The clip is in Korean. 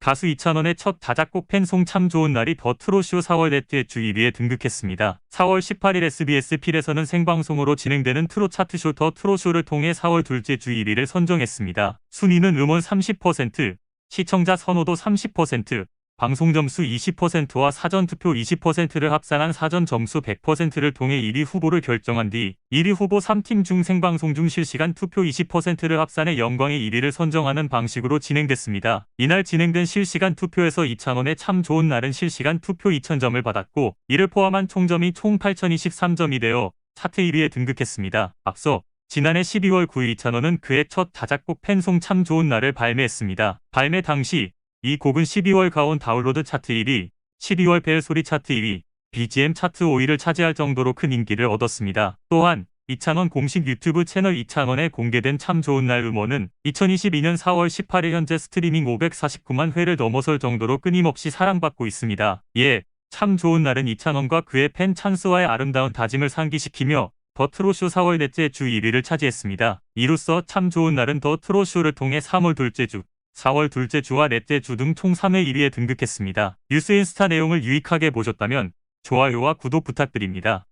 가수 이찬원의 첫 다작곡 팬송 참 좋은 날이 더 트롯쇼 4월 넷째 주 1위에 등극했습니다. 4월 18일 SBS 필에서는 생방송으로 진행되는 트롯 차트쇼 더 트롯쇼를 통해 4월 둘째 주 1위를 선정했습니다. 순위는 음원 30%, 시청자 선호도 30%, 방송 점수 20%와 사전 투표 20%를 합산한 사전 점수 100%를 통해 1위 후보를 결정한 뒤 1위 후보 3팀 중 생방송 중 실시간 투표 20%를 합산해 영광의 1위를 선정하는 방식으로 진행됐습니다. 이날 진행된 실시간 투표에서 이찬원의 참 좋은 날은 실시간 투표 2000점을 받았고 이를 포함한 총점이 총 8023점이 되어 차트 1위에 등극했습니다. 앞서 지난해 12월 9일 이찬원은 그의 첫 다작곡 팬송 참 좋은 날을 발매했습니다. 발매 당시 이 곡은 12월 가온 다운로드 차트 1위, 12월 벨 소리 차트 2위, BGM 차트 5위를 차지할 정도로 큰 인기를 얻었습니다. 또한 이찬원 공식 유튜브 채널 이찬원에 공개된 참 좋은 날 음원은 2022년 4월 18일 현재 스트리밍 549만 회를 넘어설 정도로 끊임없이 사랑받고 있습니다. 예, 참 좋은 날은 이찬원과 그의 팬 찬스와의 아름다운 다짐을 상기시키며 더 트롯쇼 4월 넷째 주 1위를 차지했습니다. 이로써 참 좋은 날은 더 트롯쇼를 통해 3월 둘째 주, 4월 둘째 주와 넷째 주 등 총 3회 1위에 등극했습니다. 뉴스 인스타 내용을 유익하게 보셨다면 좋아요와 구독 부탁드립니다.